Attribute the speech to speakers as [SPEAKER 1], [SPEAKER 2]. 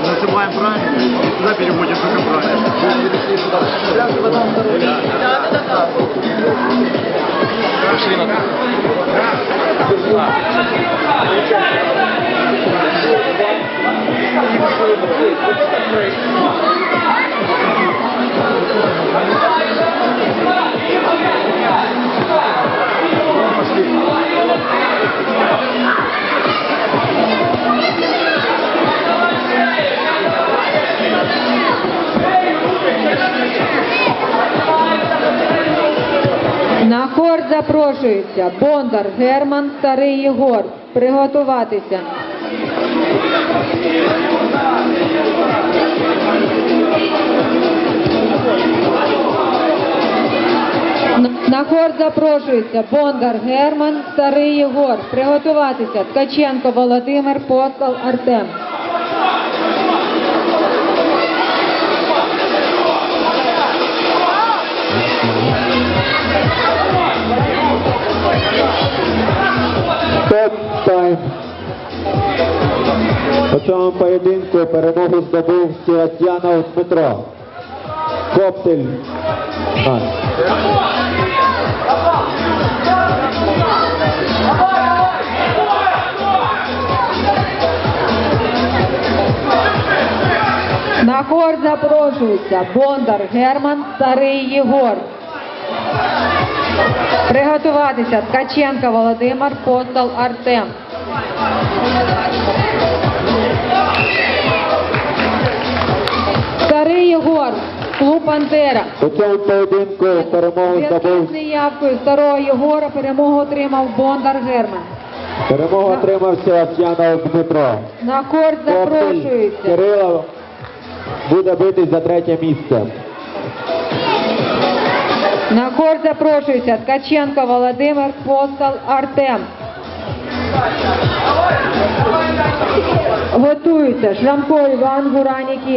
[SPEAKER 1] Насыпаем правильно, и туда переводим только правильно. Пошли на
[SPEAKER 2] На хор запрошується Бондар Герман, Старий Єгор. Приготуватися. На- хор запрошується Бондар Герман, Старий Єгор. Приготуватися. Ткаченко Володимир, Постол Артем.
[SPEAKER 3] Тайм. У цьому поєдинку перемогу здобув Севастьянов Дмитро. Коптель. Наш.
[SPEAKER 2] На хор запрошується Бондар Герман, Старий Єгор. Приготуватися Ткаченко Володимир, Постол Артем. Старий Єгор, клуб Пантера.
[SPEAKER 3] У поєдинку перемогу здобув
[SPEAKER 2] з неявкою старого Єгора перемогу отримав Бондар Герман.
[SPEAKER 3] перемогу отримав Севастьянов Дмитро.
[SPEAKER 2] На
[SPEAKER 3] Коптель
[SPEAKER 2] запрошується.
[SPEAKER 3] Кирило буде битись за третє місце.
[SPEAKER 2] На корт запрошується Ткаченко Володимир, Постал Артем. Готуються Шрамко Іван, Гура Нікіта.